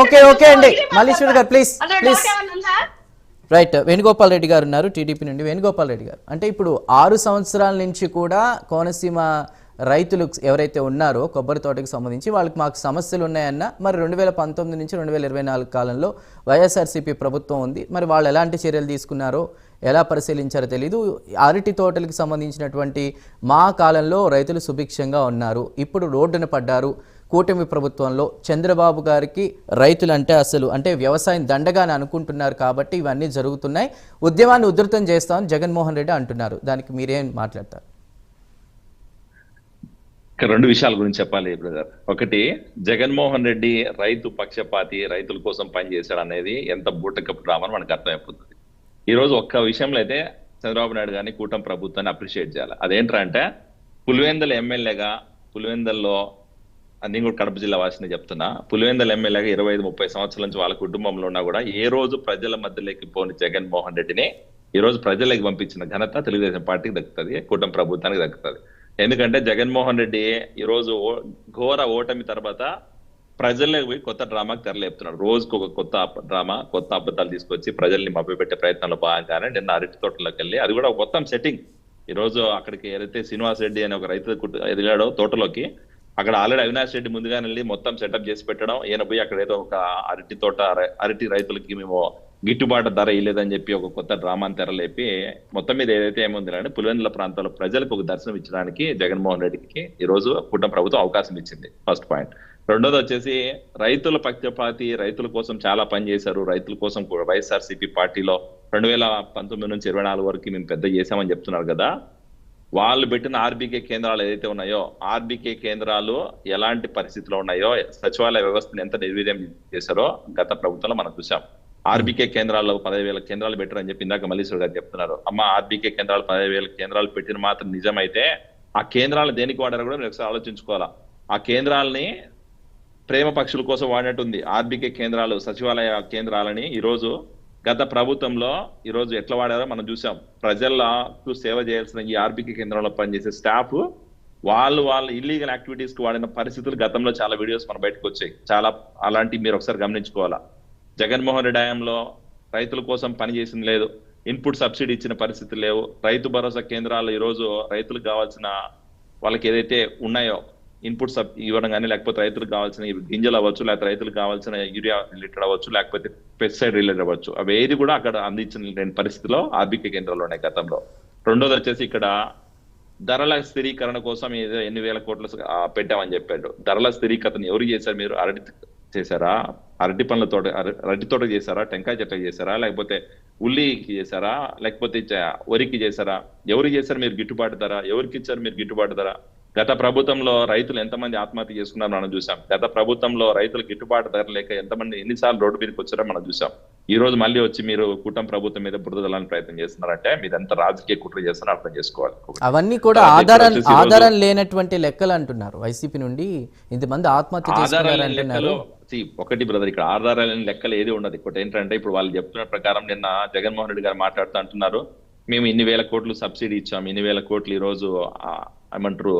Okay okay అండి. మల్లీశ్వర్ గారు please please right Venugopal Reddy గారు ఉన్నారు టీడీపీ నుండి వేణుగోపాల్ రెడ్డి గారు. అంటే ఇప్పుడు ఆరు సంవత్సరాల నుంచి కూడా కోనసీమ రైతులు ఎవరైతే ఉన్నారో కొబ్బరి తోటకి సంబంధించి వాళ్ళకి మాకు సమస్యలు ఉన్నాయన్న మరి రెండు వేల పంతొమ్మిది నుంచి రెండు వేల ఇరవై నాలుగు కాలంలో వైఎస్ఆర్సీపీ ప్రభుత్వం ఉంది. మరి వాళ్ళు ఎలాంటి చర్యలు తీసుకున్నారో ఎలా పరిశీలించారో తెలీదు. అరటి తోటలకు సంబంధించినటువంటి మా కాలంలో రైతులు సుభిక్షంగా ఉన్నారు. ఇప్పుడు రోడ్డున పడ్డారు. కూటమి ప్రభుత్వంలో చంద్రబాబు గారికి రైతులంటే అసలు అంటే వ్యవసాయం దండగాని అనుకుంటున్నారు కాబట్టి ఇవన్నీ జరుగుతున్నాయి. ఉద్యమాన్ని ఉధృతం చేస్తామని జగన్మోహన్ రెడ్డి అంటున్నారు. దానికి మీరేం మాట్లాడతారు? రెండు విషయాల గురించి చెప్పాలి బ్రదర్. ఒకటి జగన్మోహన్ రెడ్డి రైతు పక్షపాతి రైతుల కోసం పనిచేశాడు అనేది ఎంత బూటకపు డ్రామా మనకు అర్థమైపోతుంది. ఈరోజు ఒక్క విషయంలో అయితే చంద్రబాబు నాయుడు గారిని కూటమి ప్రభుత్వాన్ని అప్రిషియేట్ చేయాలి. అదేంటంటే పులివెందల ఎమ్మెల్యేగా పులివెందల్లో నేను కూడా కడప జిల్లా వాసిని చెప్తున్నా. పులివెందల ఎమ్మెల్యేగా ఇరవై ఐదు ముప్పై సంవత్సరాల నుంచి వాళ్ళ కుటుంబంలో ఉన్నా కూడా ఏ రోజు ప్రజల మధ్యలోకి పోని జగన్మోహన్ రెడ్డిని ఈ రోజు ప్రజలకు పంపించిన ఘనత తెలుగుదేశం పార్టీకి దక్కుతుంది కూటమి ప్రభుత్వానికి దక్కుతుంది. ఎందుకంటే జగన్మోహన్ రెడ్డి ఈ రోజు ఓ- ఘోర ఓటమి తర్వాత ప్రజల్లోకి పోయి కొత్త డ్రామాకి తెరలేపుతున్నాడు రోజుకు ఒక కొత్త డ్రామా కొత్త అబద్ధాలు తీసుకొచ్చి ప్రజల్ని మభ్యపెట్టే ప్రయత్నంలో భాగంగానే నిన్న అరటి తోటలోకి వెళ్ళి అది కూడా మొత్తం సెట్టింగ్ ఈ రోజు అక్కడికి ఏదైతే శ్రీనివాస్ రెడ్డి అనే ఒక రైతు కుట- వెళ్ళాడో తోటలోకి అక్కడ ఆల్రెడీ అవినాష్ రెడ్డి ముందుగానే వెళ్ళి మొత్తం సెటప్ చేసి పెట్టడం. ఈయన పోయి అక్కడ ఏదో ఒక అరటి తోట అరటి రైతులకి మేము గిట్టుబాటు ధర ఇవ్వలేదని చెప్పి ఒక కొత్త డ్రామాని తెరలేపి మొత్తం మీద ఏదైతే ఏముంది అంటే పులివెందుల ప్రాంతాల ప్రజలకు ఒక దర్శనం ఇచ్చడానికి జగన్మోహన్ రెడ్డికి ఈ రోజు కుటుంబ ప్రభుత్వం అవకాశం ఇచ్చింది. ఫస్ట్ పాయింట్ రెండోది వచ్చేసి రైతుల పక్షపాతి రైతుల కోసం చాలా పని చేశారు. రైతుల కోసం వైఎస్ఆర్సీపీ పార్టీలో రెండు వేల పంతొమ్మిది నుంచి ఇరవై నాలుగు వరకు మేము పెద్ద చేశామని చెప్తున్నారు కదా. వాళ్ళు పెట్టిన ఆర్బీకే కేంద్రాలు ఏదైతే ఉన్నాయో ఆర్బీకే కేంద్రాలు ఎలాంటి పరిస్థితిలో ఉన్నాయో సచివాలయ వ్యవస్థను ఎంత నిర్వీర్యం చేశారో గత ప్రభుత్వంలో మనం చూసాం ఆర్బీకే కేంద్రాల్లో పదహైదు వేల కేంద్రాలు పెట్టారని చెప్పి ఇందాక మల్లీశ్వర్ గారు చెప్తున్నారు. అమ్మ ఆర్బీకే కేంద్రాలు పదహైదు వేల కేంద్రాలు పెట్టిన మాత్రం నిజమైతే ఆ కేంద్రాలు దేనికి వాడారో కూడా మీరు ఒకసారి ఆలోచించుకోవాలా. ఆ కేంద్రాలని ప్రేమ పక్షుల కోసం వాడినట్టుంది ఆర్బీకే కేంద్రాలు సచివాలయ కేంద్రాలని ఈరోజు గత ప్రభుత్వంలో ఈరోజు ఎట్లా వాడారో మనం చూసాం. ప్రజలకు సేవ చేయాల్సిన ఈ ఆర్బీకే కేంద్రంలో పనిచేసే స్టాఫ్ వాళ్ళు వాళ్ళ ఇల్లీగల్ యాక్టివిటీస్కి వాడిన పరిస్థితులు గతంలో చాలా వీడియోస్ మన బయటకు వచ్చాయి. చాలా అలాంటివి మీరు ఒకసారి గమనించుకోవాలా. జగన్మోహన్ రెడ్డి హయాంలో రైతుల కోసం పనిచేసింది లేదు. ఇన్పుట్ సబ్సిడీ ఇచ్చిన పరిస్థితులు లేవు. రైతు భరోసా కేంద్రాలు ఈరోజు రైతులకు కావాల్సిన వాళ్ళకి ఏదైతే ఉన్నాయో ఇన్పుట్ సబ్ ఇవ్వడం కానీ లేకపోతే రైతులకు కావాల్సిన గింజలు అవ్వచ్చు లేకపోతే రైతులకు కావాల్సిన యూరియా రిలేటెడ్ అవ్వచ్చు లేకపోతే పెస్టిసైడ్ రిలేటెడ్ అవ్వచ్చు. అవి ఏది కూడా అక్కడ అందించిన పరిస్థితిలో ఆర్థిక కేంద్రాలు ఉన్నాయి గతంలో. రెండోది వచ్చేసి ఇక్కడ ధరల స్థిరీకరణ కోసం ఏదో ఎన్ని వేల కోట్లు పెట్టామని చెప్పాడు. ధరల స్థిరీకరణ ఎవరు చేశారు మీరు? అరటి చేశారా? అరటి పండ్ల తోట అర- అరటి తోట చేశారా? టెంకాయ చెట్ల చేశారా? లేకపోతే ఉల్లికి చేశారా? లేకపోతే వరికి చేశారా? ఎవరు చేశారు మీరు గిట్టుబాటు ధర? ఎవరికి ఇచ్చారు మీరు గిట్టుబాటు ధర? గత ప్రభుత్వంలో రైతులు ఎంతమంది ఆత్మహత్య చేసుకున్నారో మనం చూసాం గత ప్రభుత్వంలో రైతులు గిట్టుబాటు ధర లేక ఎంతమంది ఎన్నిసార్లు రోడ్డు మీదకి వచ్చారో మనం చూసాం ఈ రోజు మళ్ళీ వచ్చి మీరు కూటమి ప్రభుత్వం మీద బురద జల్లాలని ప్రయత్నం చేస్తున్నారంటే మీరు ఎంత రాజకీయ కుట్ర చేస్తున్నారో అర్థం చేసుకోవాలి. అవన్నీ కూడా ఇక్కడ ఆధారం ఆధారం లేనటువంటి లెక్కలు అంటున్నారు. వైసీపీ నుండి ఇంతమంది ఆత్మహత్య చేసుకున్నారు లెక్కలు ఒకటి బ్రదర్ ఇక్కడ ఆధారాలు లేని లెక్కలు ఏది ఉండదు. ఇంకోటి ఏంటంటే ఇప్పుడు వాళ్ళు చెప్తున్న ప్రకారం నిన్న జగన్మోహన్ రెడ్డి గారు మాట్లాడుతూ అంటున్నారు మేము ఇన్ని వేల కోట్లు సబ్సిడీ ఇచ్చాం ఇన్ని వేల కోట్లు ఈ రోజు ఏమంటారు?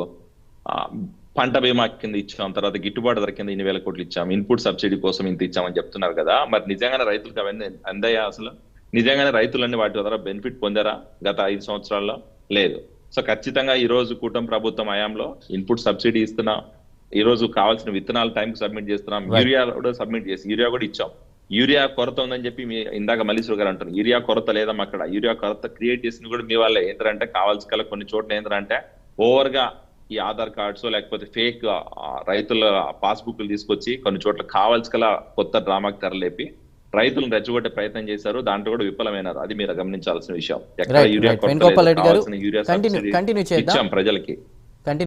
పంట బీమా కింద ఇచ్చాం తర్వాత గిట్టుబాటు ధర కింద ఇన్ని వేల కోట్లు ఇచ్చాం ఇన్పుట్ సబ్సిడీ కోసం ఇంత ఇచ్చామని చెప్తున్నారు కదా మరి నిజంగానే రైతులకు అవన్నీ అందాయా అసలు? నిజంగానే రైతులన్నీ వాటి ద్వారా బెనిఫిట్ పొందారా గత ఐదు సంవత్సరాల్లో? లేదు. సో ఖచ్చితంగా ఈ రోజు కూటమి ప్రభుత్వం హయాంలో ఇన్పుట్ సబ్సిడీ ఇస్తున్నాం ఈ రోజు కావాల్సిన విత్తనాలు టైం సబ్మిట్ చేస్తున్నాం యూరియా కూడా సబ్మిట్ చేసి యూరియా కూడా ఇచ్చాం. యూరియా కొరత ఉందని చెప్పి మీ ఇందాక మల్లీశ్వర్ గారు అంటారు యూరియా కొరత లేదమ్మా అక్కడ. యూరియా కొరత క్రియేట్ చేసింది కూడా మీ వాళ్ళే. ఏంటంటే కావాల్సి కల కొన్ని చోట్ల ఏంటంటే ఓవర్గా ఈ ఆధార్ కార్డ్స్ లేకపోతే ఫేక్ రైతుల పాస్బుక్లు తీసుకొచ్చి కొన్ని చోట్ల కావాల్సి కల కొత్త డ్రామాకి తెరలేపి రైతులను రెచ్చగొట్టే ప్రయత్నం చేశారు. దాంట్లో కూడా విఫలమైనారు. అది మీరు గమనించాల్సిన విషయం. ఎక్కడ యూరియా యూరియా చేద్దాం. ప్రజలకి.